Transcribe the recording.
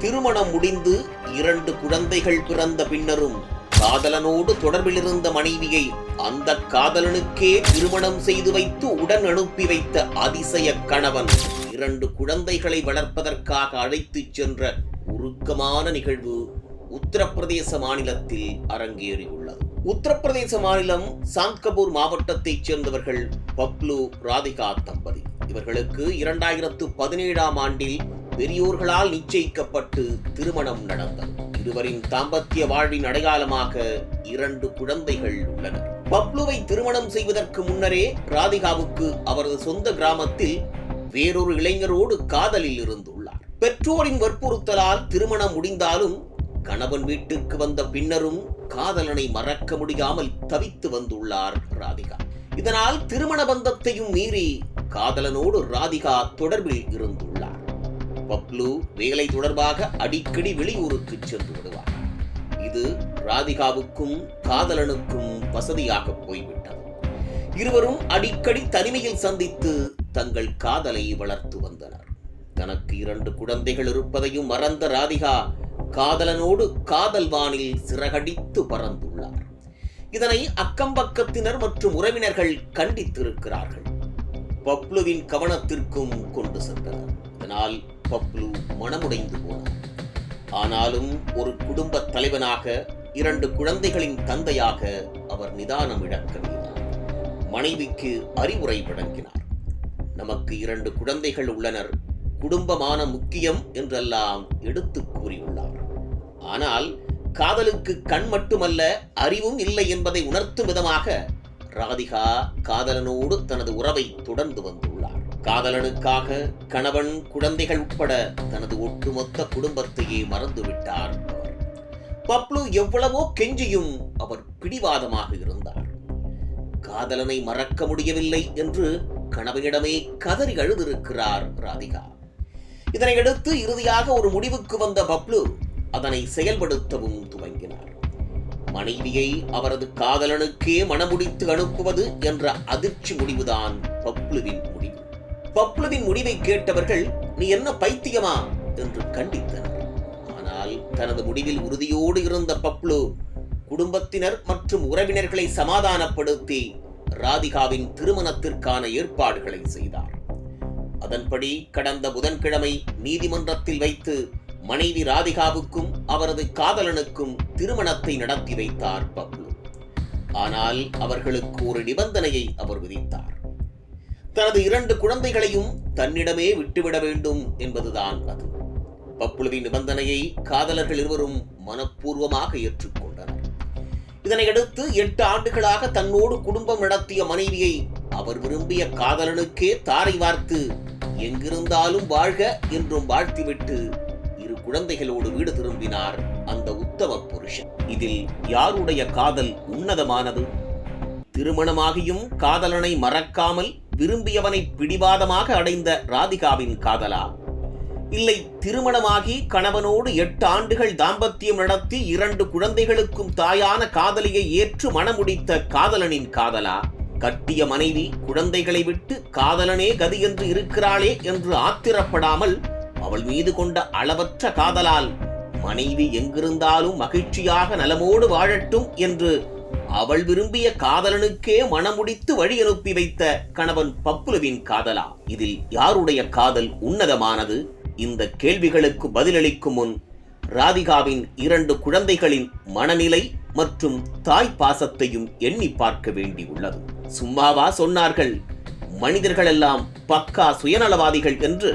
திருமணம் முடிந்து இரண்டு குழந்தைகள் பிறந்த பின்னரும் காதலனோடு தொடர்பில் இருந்த மனைவியை அந்த காதலனுக்கே திருமணம் செய்து வைத்து உடன் அனுப்பி வைத்த அதிசய கணவன் இரண்டு குழந்தைகளை வளர்ப்பதற்காக அழைத்துச் சென்ற உருக்கமான நிகழ்வு உத்தரப்பிரதேச மாநிலத்தில் அரங்கேறியுள்ளது. உத்தரப்பிரதேச மாநிலம் சாந்த்கபூர் மாவட்டத்தைச் சேர்ந்தவர்கள் பப்லு ராதிகா தம்பதி. இவர்களுக்கு இரண்டாயிரத்து பதினேழாம் ஆண்டில் பெரியோர்களால் நிச்சயிக்கப்பட்டு திருமணம் நடந்தது. இருவரின் தாம்பத்திய வாழ்வின் அடையாளமாக இரண்டு குழந்தைகள் உள்ளனர் பப்லுவை திருமணம் செய்வதற்கு முன்னரே ராதிகாவுக்கு அவரது சொந்த கிராமத்தில் வேறொரு இளைஞரோடு காதலில் இருந்துள்ளார். பெற்றோரின் வற்புறுத்தலால் திருமணம் முடிந்தாலும் கணவன் வீட்டுக்கு வந்த பின்னரும் காதலனை மறக்க முடியாமல் தவித்து வந்துள்ளார் ராதிகா. இதனால் திருமண பந்தத்தையும் மீறி காதலனோடு ராதிகா தொடர்பில் இருந்துள்ளார். பப்லு வேலை தொடர்பாக அடிக்கடி வெளியூருக்கு சென்று விடுவார். இது ராதிகாவுக்கும் காதலனுக்கும் வசதியாக போய்விட்டது. இருவரும் அடிக்கடி தனிமையில் சந்தித்து தங்கள் காதலை வளர்த்து வந்தனர். தனக்கு இரண்டு குழந்தைகள் இருப்பதையும் மறந்த ராதிகா காதலனோடு காதல் வானில் சிறகடித்து பறந்துள்ளார். இதனை அக்கம்பக்கத்தினர் மற்றும் உறவினர்கள் கண்டித்திருக்கிறார்கள். பப்ளுவின் கவனத்திற்கும் கொண்டு சென்றனர். இதனால் பப்ளு மனமுடைந்து போனார் ஆனாலும் ஒரு குடும்ப தலைவனாக இரண்டு குழந்தைகளின் தந்தையாக அவர் நிதானம் இழக்கவில்லை மனைவிக்கு அறிவுரை வழங்கினார். நமக்கு இரண்டு குழந்தைகள் உள்ளனர். குடும்பமான முக்கியம் என்றெல்லாம் எடுத்து கூறியுள்ளார். ஆனால் காதலுக்கு கண் மட்டுமல்ல அறிவும் இல்லை என்பதை உணர்த்தும் விதமாக ராதிகா காதலனோடு தனது உறவை தொடர்ந்து வந்தார் காதலனுக்காக கணவன் குழந்தைகள் உட்பட தனது ஒட்டுமொத்த குடும்பத்தையே மறந்துவிட்டார் அவர். பப்ளு எவ்வளவோ கெஞ்சியும் அவர் பிடிவாதமாக இருந்தார். காதலனை மறக்க முடியவில்லை என்று கணவனிடமே கதறி அழுதிருக்கிறார் ராதிகா. இதனையடுத்து இறுதியாக ஒரு முடிவுக்கு வந்த பப்ளு அதனை செயல்படுத்தவும் துவங்கினார். மனைவியை அவரது காதலனுக்கே மணமுடித்து அனுப்புவது என்ற அதிர்ச்சி முடிவுதான் பப்ளுவின் முடிவு. பப்ளுவின் முடிவை கேட்டவர்கள் நீ என்ன பைத்தியமா? என்று கண்டித்தனர். ஆனால் தனது முடிவில் உறுதியோடு இருந்த பப்ளு குடும்பத்தினர் மற்றும் உறவினர்களை சமாதானப்படுத்தி ராதிகாவின் திருமணத்திற்கான ஏற்பாடுகளை செய்தார். அதன்படி கடந்த புதன்கிழமை நீதிமன்றத்தில் வைத்து மனைவி ராதிகாவுக்கும் அவரது காதலனுக்கும் திருமணத்தை நடத்தி வைத்தார் பப்ளு. ஆனால் அவர்களுக்கு ஒரு நிபந்தனையை அவர் விதித்தார். தனது இரண்டு குழந்தைகளையும் தன்னிடமே விட்டுவிட வேண்டும் என்பதுதான் அது. பப்ளுவின் நிபந்தனையை காதலர்கள் இருவரும் மனப்பூர்வமாக ஏற்றுக்கொண்டனர். இதனையடுத்து எட்டு ஆண்டுகளாக தன்னோடு குடும்பம் நடத்திய மனைவியை அவர் விரும்பிய காதலனுக்கே தாரை வார்த்து எங்கிருந்தாலும் வாழ்க என்றும் வாழ்த்திவிட்டு இரு குழந்தைகளோடு வீடு திரும்பினார் அந்த உத்தம புருஷன். இதில் யாருடைய காதல் உன்னதமானது? திருமணமாகியும் காதலனை மறக்காமல் விரும்பியவனை பிடிவாதமாக அடைந்த ராதிகாவின் காதலா? இல்லை திருமணமாகி கணவனோடு எட்டு ஆண்டுகள் தாம்பத்தியம் நடத்தி இரண்டு குழந்தைகளுக்கும் தாயான காதலியை ஏற்று மணமுடித்த காதலனின் காதலா? கட்டிய மனைவி குழந்தைகளை விட்டு காதலனே கதி என்று இருக்கிறாளே என்று ஆத்திரப்படாமல் அவள் மீது கொண்ட அளவற்ற காதலால் மனைவி எங்கிருந்தாலும் மகிழ்ச்சியாக நலமோடு வாழட்டும் என்று அவள் விரும்பிய காதலனுக்கே மணமுடித்து வழி அனுப்பி வைத்த கணவன் பப்புலுவின் காதலா? இதில் யாருடைய காதல் உன்னதமானது? இந்த கேள்விகளுக்கு பதிலளிக்கும் முன் ராதிகாவின் இரண்டு குழந்தைகளின் மனநிலை மற்றும் தாய் பாசத்தையும் எண்ணி பார்க்க வேண்டியுள்ளது சும்மாவா சொன்னார்கள் மனிதர்களெல்லாம் பக்கா சுயநலவாதிகள் என்று